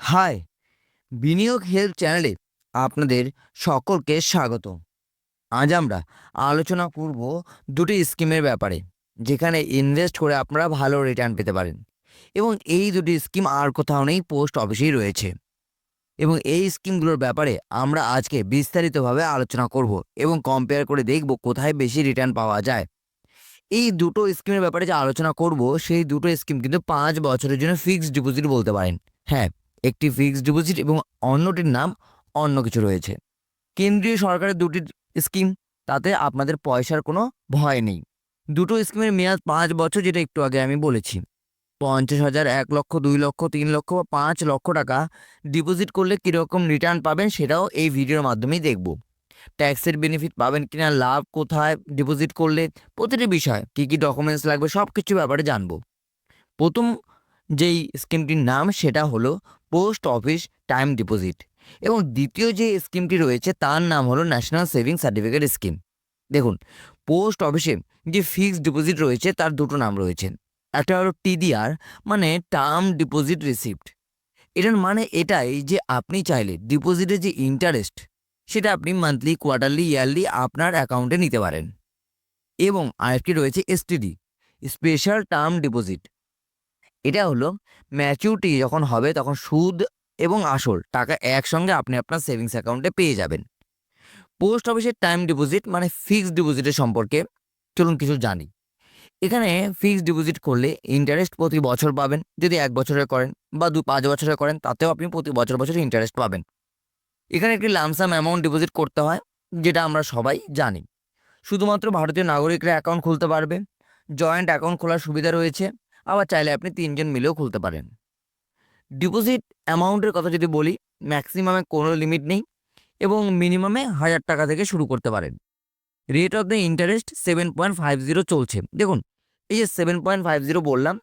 High, বিনিয়োগ help চ্যানেলে আপনাদের সকলকে স্বাগত। আজ আমরা আলোচনা করব দুটি স্কিমের ব্যাপারে, যেখানে ইনভেস্ট করে আপনারা ভালো রিটার্ন পেতে পারেন এবং এই দুটি স্কিম আর কোথাও নেই, পোস্ট অফিসেই রয়েছে। এবং এই স্কিমগুলোর ব্যাপারে আমরা আজকে বিস্তারিতভাবে আলোচনা করব এবং কম্পেয়ার করে দেখব কোথায় বেশি রিটার্ন পাওয়া যায়। এই দুটো স্কিমের ব্যাপারে যে আলোচনা করব, সেই দুটো স্কিম কিন্তু পাঁচ বছরের জন্য ফিক্সড ডিপোজিট বলতে পারেন। হ্যাঁ একটি ফিক্সড ডিপোজিট এবং অন্যটির নাম অন্য কিছু রয়েছে। কেন্দ্রীয় সরকারের দুটি স্কিম তাতে আপনাদের পয়সার কোনো ভয় নেই। দুটো স্কিমের মেয়াদ পাঁচ বছর, যেটা একটু আগে আমি বলেছি। পঞ্চাশ হাজার, এক লক্ষ, দুই লক্ষ, তিন লক্ষ বা পাঁচ লক্ষ টাকা ডিপোজিট করলে কীরকম রিটার্ন পাবেন সেটাও এই ভিডিওর মাধ্যমেই দেখব। ট্যাক্সের বেনিফিট পাবেন কিনা, লাভ কোথায় ডিপোজিট করলে, প্রতিটি বিষয়, কী কী ডকুমেন্টস লাগবে সব কিছু ব্যাপারে জানব। প্রথম যেই স্কিমটির নাম, সেটা হলো পোস্ট অফিস টাইম ডিপোজিট। এবং দ্বিতীয় যে স্কিমটি রয়েছে, তার নাম হলো ন্যাশনাল সেভিং সার্টিফিকেট স্কিম। দেখুন, পোস্ট অফিসে যে ফিক্সড ডিপোজিট রয়েছে, তার দুটো নাম রয়েছে। একটা হলো টিডিআর মানে টার্ম ডিপোজিট রিসিপ্ট। এটার মানে এটাই যে আপনি চাইলে ডিপোজিটের যে ইন্টারেস্ট, সেটা আপনি মান্থলি, কোয়ার্টারলি, ইয়ারলি আপনার অ্যাকাউন্টে নিতে পারেন। এবং আরেকটি রয়েছে এসটিডি স্পেশাল টার্ম ডিপোজিট। এটা হলো ম্যাচিউরিটি যখন হবে তখন সুদ এবং আসল টাকা একসঙ্গে আপনি আপনার সেভিংস অ্যাকাউন্টে পেয়ে যাবেন। পোস্ট অফিসের টাইম ডিপোজিট মানে ফিক্সড ডিপোজিটের সম্পর্কে চলুন কিছু জানি। এখানে ফিক্সড ডিপোজিট করলে ইন্টারেস্ট প্রতি বছর পাবেন, যদি এক বছরের করেন বা দু পাঁচ বছরের করেন তাতেও আপনি প্রতি বছর বছর ইন্টারেস্ট পাবেন। এখানে একটি লামসাম অ্যামাউন্ট ডিপোজিট করতে হয়, যেটা আমরা সবাই জানি। শুধুমাত্র ভারতীয় নাগরিকরা অ্যাকাউন্ট খুলতে পারবে জয়েন্ট অ্যাকাউন্ট খোলার সুবিধা রয়েছে আবার চাইলে আপনি তিনজন মিলেও খুলতে পারেন। ডিপোজিট অ্যামাউন্টের কথা যদি বলি, ম্যাক্সিমামে কোনো লিমিট নেই এবং মিনিমামে হাজার টাকা থেকে শুরু করতে পারেন। Rate of the interest seven point five zero চলছে। দেখুন, এই যে সেভেন পয়েন্ট ফাইভ জিরো বললাম,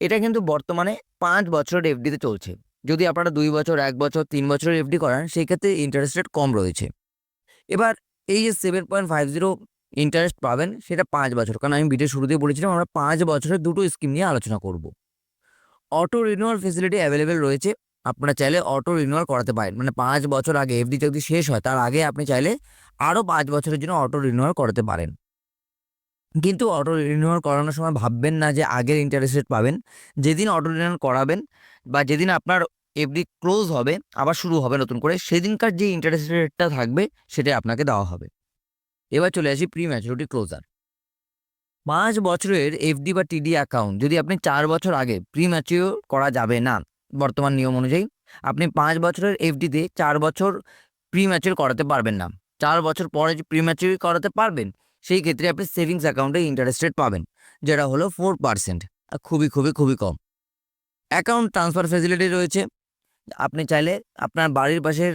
এটা কিন্তু বর্তমানে পাঁচ বছরের এফডিতে চলছে। যদি আপনারা দুই বছর, এক বছর, তিন বছরের এফডি করান, সেই ক্ষেত্রে ইন্টারেস্ট রেট কম রয়েছে। এবার এই যে seven point five zero interest পাবেন সেটা পাঁচ বছর। কারণ আমি ভিডিও শুরুতেই বলেছিলাম আমরা পাঁচ বছরের দুটো স্কিম নিয়ে আলোচনা করব। অটো রিনিউয়াল ফেসিলিটি অ্যাভেলেবেল রয়েছে। আপনারা চাইলে অটো রিনিউয়াল করাতে পারেন। মানে পাঁচ বছর আগে এফডি যদি শেষ হয়, তার আগে আপনি চাইলে আরও পাঁচ বছরের জন্য অটো রিনিউয়াল করাতে পারেন। কিন্তু অটো রিনিউয়াল করানোর সময় ভাববেন না যে আগের ইন্টারেস্ট রেট পাবেন। যেদিন অটো রিনিউয়াল করাবেন বা যেদিন আপনার এফডি ক্লোজ হবে, আবার শুরু হবে নতুন করে, সেদিনকার যে ইন্টারেস্ট রেটটা থাকবে, সেটাই আপনাকে দেওয়া হবে। এবার চলে আসি প্রি ম্যাচুরিটি ক্লোজার পাঁচ বছরের এফডি বা টিডি অ্যাকাউন্ট যদি আপনি চার বছর আগে প্রি ম্যাচিওর করা যাবে না, বর্তমান নিয়ম অনুযায়ী, আপনি পাঁচ বছরের এফডিতে চার বছর প্রি ম্যাচিওর করাতে পারবেন না। চার বছর পরে যে প্রি ম্যাচিওর করাতে পারবেন, সেই ক্ষেত্রে আপনি সেভিংস অ্যাকাউন্টে ইন্টারেস্ট রেট পাবেন, যেটা হলো ফোর পার্সেন্ট খুবই খুবই খুবই কম। অ্যাকাউন্ট ট্রান্সফার ফেসিলিটি রয়েছে, আপনি চাইলে আপনার বাড়ির পাশের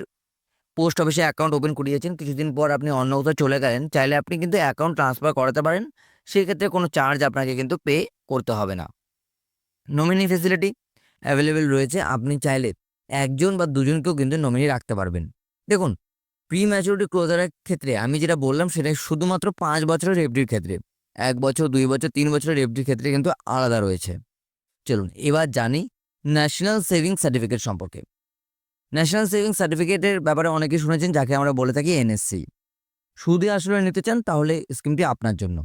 পোস্ট অফিসে অ্যাকাউন্ট ওপেন করিয়েছেন। কিছুদিন পর আপনি অন্য কোথাও চলে গেলেন, চাইলে আপনি কিন্তু অ্যাকাউন্ট ট্রান্সফার করাতে পারেন। সেক্ষেত্রে কোনো চার্জ আপনাকে কিন্তু পে করতে হবে না। নমিনি ফেসিলিটি অ্যাভেলেবেল রয়েছে। আপনি চাইলে একজন বা দুজনকেও কিন্তু নমিনি রাখতে পারবেন। দেখুন প্রি ম্যাচুরিটি ক্লোজারের ক্ষেত্রে আমি যেটা বললাম, সেটা শুধুমাত্র পাঁচ বছরের এফডির ক্ষেত্রে। এক বছর, দুই বছর, তিন বছরের এফডির ক্ষেত্রে কিন্তু আলাদা রয়েছে। চলুন, এবার জানি ন্যাশনাল সেভিংস সার্টিফিকেট সম্পর্কে। ন্যাশনাল সেভিং সার্টিফিকেটের ব্যাপারে অনেকে শুনেছেন যাকে আমরা বলে থাকি এনএসসি সুদে আসলে নিতে চান, তাহলে স্কিমটি আপনার জন্য।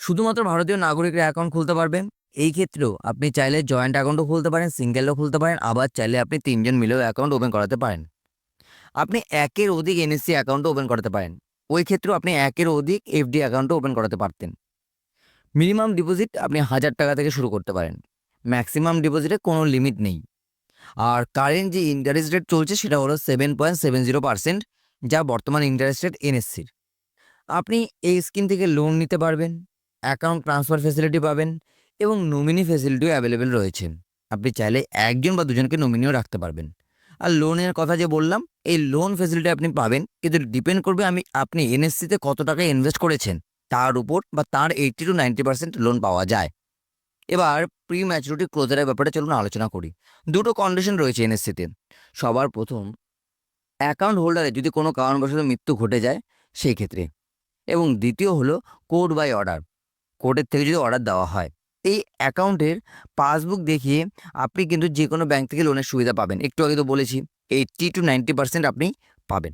শুধুমাত্র ভারতীয় নাগরিকরা অ্যাকাউন্ট খুলতে পারবেন। এই ক্ষেত্রেও আপনি চাইলে জয়েন্ট অ্যাকাউন্টও খুলতে পারেন সিঙ্গেলও খুলতে পারেন, আবার চাইলে আপনি তিনজন মিলেও অ্যাকাউন্ট ওপেন করাতে পারেন। আপনি একের অধিক এনএসসি অ্যাকাউন্টও ওপেন করাতে পারেন। ওই ক্ষেত্রেও আপনি একের অধিক এফডি অ্যাকাউন্টও ওপেন করাতে পারতেন। মিনিমাম ডিপোজিট আপনি হাজার টাকা থেকে শুরু করতে পারেন। ম্যাক্সিমাম ডিপোজিটে কোনো লিমিট নেই। আর কারেন্ট যে ইন্টারেস্ট রেট চলছে সেটা হলো seven point seven zero percent যা বর্তমান ইন্টারেস্ট রেট এনএসসির আপনি এই স্কিম থেকে লোন নিতে পারবেন অ্যাকাউন্ট ট্রান্সফার ফেসিলিটি পাবেন এবং নমিনি ফেসিলিটিও অ্যাভেলেবেল রয়েছে। আপনি চাইলে একজন বা দুজনকে নমিনিও রাখতে পারবেন। আর লোনের কথা যে বললাম, এই লোন ফেসিলিটি আপনি পাবেন, কিন্তু ডিপেন্ড করবে আমি, আপনি এনএসসিতে কত টাকা ইনভেস্ট করেছেন, তার উপর বা তার eighty to ninety percent loan পাওয়া যায়। এবার প্রি ম্যাচুরিটি ক্লোজারের ব্যাপারে চলুন আলোচনা করি। দুটো কন্ডিশন রয়েছে এনএসসিতে সবার প্রথম অ্যাকাউন্ট হোল্ডারে যদি কোনো কারণবশত মৃত্যু ঘটে যায়, সেই ক্ষেত্রে। এবং দ্বিতীয় হলো কোর্ট বাই অর্ডার কোর্টের থেকে যদি অর্ডার দেওয়া হয়। এই অ্যাকাউন্টের পাসবুক দেখিয়ে আপনি কিন্তু যে কোনো ব্যাংক থেকে লোনের সুবিধা পাবেন। একটু আগে তো বলেছি এইট্টি টু নাইনটি পার্সেন্ট আপনি পাবেন।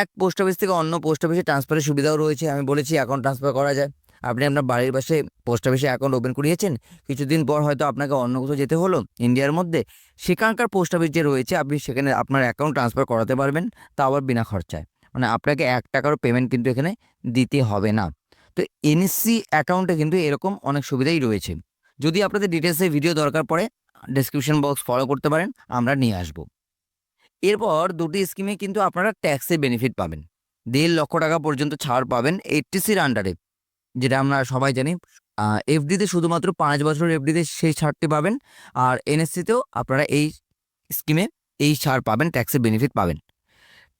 এক পোস্ট অফিস থেকে অন্য পোস্ট অফিসে ট্রান্সফারের সুবিধাও রয়েছে। আমি বলেছি অ্যাকাউন্ট ট্রান্সফার করা যায়। আপনি আপনার বাড়ির পাশে পোস্ট অফিসে অ্যাকাউন্ট ওপেন করিয়েছেন, কিছুদিন পর হয়তো আপনাকে অন্য কোথাও যেতে হলো ইন্ডিয়ার মধ্যে, সেখানকার পোস্ট অফিস যে রয়েছে আপনি সেখানে আপনার অ্যাকাউন্ট ট্রান্সফার করাতে পারবেন, তা আবার বিনা খরচায়। মানে আপনাকে এক টাকারও পেমেন্ট কিন্তু এখানে দিতে হবে না। তো এনএসসি অ্যাকাউন্টে কিন্তু এরকম অনেক সুবিধাই রয়েছে। যদি আপনাদের ডিটেলসে ভিডিও দরকার পড়ে ডেসক্রিপশন বক্স ফলো করতে পারেন, আমরা নিয়ে আসব। এরপর দুটি স্কিমে কিন্তু আপনারা ট্যাক্সের বেনিফিট পাবেন। দেড় লক্ষ টাকা পর্যন্ত ছাড় পাবেন এইচটিসির আন্ডারে যেটা আমরা সবাই জানি এফডিতে শুধুমাত্র পাঁচ বছরের এফডিতে সেই ছাড়টি পাবেন। আর এনএসসিতেও আপনারা এই স্কিমে এই ছাড় পাবেন ট্যাক্সের বেনিফিট পাবেন।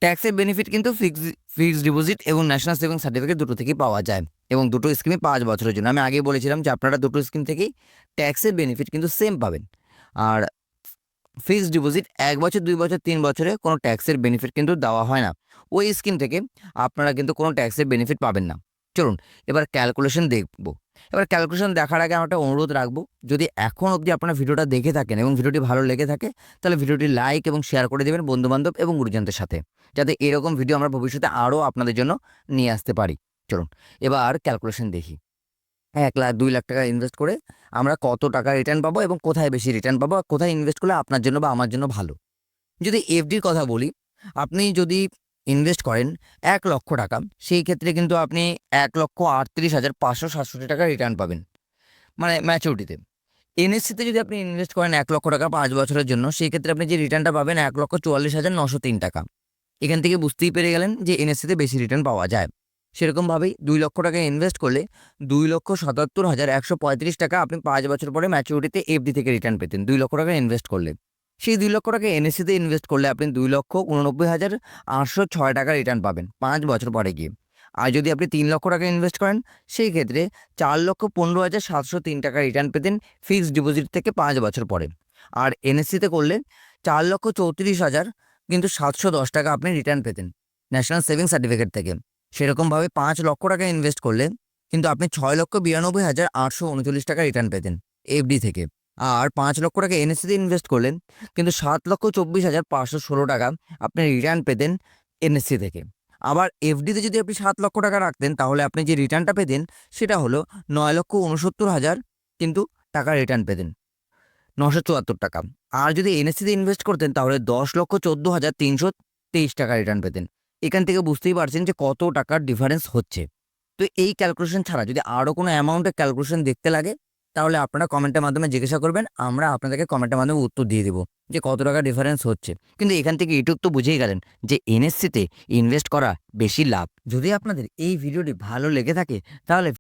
ট্যাক্সের বেনিফিট কিন্তু ফিক্স ফিক্সড ডিপোজিট এবং ন্যাশনাল সেভিং সার্টিফিকেট দুটো থেকেই পাওয়া যায় এবং দুটো স্কিমে পাঁচ বছরের জন্য। আমি আগে বলেছিলাম যে আপনারা দুটো স্কিম থেকেই ট্যাক্সের বেনিফিট কিন্তু সেম পাবেন। আর ফিক্সড ডিপোজিট এক বছর, দুই বছর, তিন বছরে কোনো ট্যাক্সের বেনিফিট কিন্তু দেওয়া হয় না। ওই স্কিম থেকে আপনারা কিন্তু কোনো ট্যাক্সের বেনিফিট পাবেন না। চলুন, এবার ক্যালকুলেশন দেখব। এবার ক্যালকুলেশন দেখার আগে একটা অনুরোধ রাখব, যদি এখন অবধি আপনারা ভিডিওটা দেখে থাকেন এবং ভিডিওটি ভালো লেগে থাকে, তাহলে ভিডিওটি লাইক এবং শেয়ার করে দেবেন বন্ধুবান্ধব এবং গুরুজনদের সাথে, যাতে এরকম ভিডিও আমরা ভবিষ্যতে আরও আপনাদের জন্য নিয়ে আসতে পারি। চলুন, এবার ক্যালকুলেশন দেখি। এক লাখ দুই লাখ টাকা ইনভেস্ট করে আমরা কত টাকা রিটার্ন পাবো এবং কোথায় বেশি রিটার্ন পাবো কোথায় ইনভেস্ট করলে আপনার জন্য বা আমার জন্য ভালো? যদি এফডির কথা বলি, আপনি যদি ইনভেস্ট করেন এক লক্ষ টাকা। সেই ক্ষেত্রে কিন্তু আপনি এক লক্ষ আটত্রিশ হাজার পাঁচশো সাতষট্টি টাকা রিটার্ন পাবেন মানে ম্যাচুরিটিতে এনএসসিতে যদি আপনি ইনভেস্ট করেন এক লক্ষ টাকা পাঁচ বছরের জন্য, সেই ক্ষেত্রে আপনি যে রিটার্নটা পাবেন এক লক্ষ চুয়াল্লিশ হাজার নশো তিন টাকা। এখান থেকে বুঝতেই পেরে গেলেন যে এনএসসিতে বেশি রিটার্ন পাওয়া যায়। সেরকমভাবেই দুই লক্ষ টাকা ইনভেস্ট করলে দুই লক্ষ সাতাত্তর হাজার একশো পঁয়ত্রিশ টাকা আপনি পাঁচ বছর পরে ম্যাচুরিটিতে এফডি থেকে রিটার্ন পেতেন, দুই লক্ষ টাকা ইনভেস্ট করলে। সেই দুই লক্ষ টাকা এনএসসিতে ইনভেস্ট করলে আপনি দুই লক্ষ উননব্বই হাজার আটশো ছয় টাকা রিটার্ন পাবেন পাঁচ বছর পরে গিয়ে। আর যদি আপনি তিন লক্ষ টাকা ইনভেস্ট করেন, সেই ক্ষেত্রে চার লক্ষ পনেরো হাজার সাতশো তিন টাকা রিটার্ন পেতেন ফিক্সড ডিপোজিট থেকে পাঁচ বছর পরে। আর এনএসসিতে করলে চার লক্ষ চৌত্রিশ হাজার কিন্তু সাতশো দশ টাকা আপনি রিটার্ন পেতেন ন্যাশনাল সেভিং সার্টিফিকেট থেকে। সেরকমভাবে পাঁচ লক্ষ টাকা ইনভেস্ট করলে কিন্তু আপনি ছয় লক্ষ বিরানব্বই হাজার আটশো উনচল্লিশ টাকা রিটার্ন পেতেন এফডি থেকে। আর পাঁচ লক্ষ টাকা এনএসসিতে ইনভেস্ট করলেন। কিন্তু সাত লক্ষ চব্বিশ হাজার পাঁচশো ষোলো টাকা আপনি রিটার্ন পেতেন এনএসসি থেকে। আবার এফডিতে যদি আপনি সাত লক্ষ টাকা রাখতেন, তাহলে আপনি যে রিটার্নটা পেতেন, সেটা হলো নয় লক্ষ উনসত্তর হাজার কিন্তু টাকা রিটার্ন পেতেন। নশো চুয়াত্তর টাকা। আর যদি এনএসসিতে ইনভেস্ট করতেন, তাহলে দশ লক্ষ চোদ্দ হাজার তিনশো তেইশ টাকা রিটার্ন পেতেন। এখান থেকে বুঝতেই পারছেন যে কত টাকার ডিফারেন্স হচ্ছে। তো এই ক্যালকুলেশন ছাড়া যদি আরও কোনো অ্যামাউন্টের ক্যালকুলেশন দেখতে লাগে তাহলে আপনারা কমেন্টের মাধ্যমে জিজ্ঞাসা করবেন, আমরা আপনাদেরকে কমেন্টের মাধ্যমে উত্তর দিয়ে দেবো যে কত টাকা ডিফারেন্স হচ্ছে। কিন্তু এখান থেকে এটুক তো বুঝেই গেলেন যে এনএসসিতে ইনভেস্ট করা বেশি লাভ। যদি আপনাদের এই ভিডিওটি ভালো লেগে থাকে, তাহলে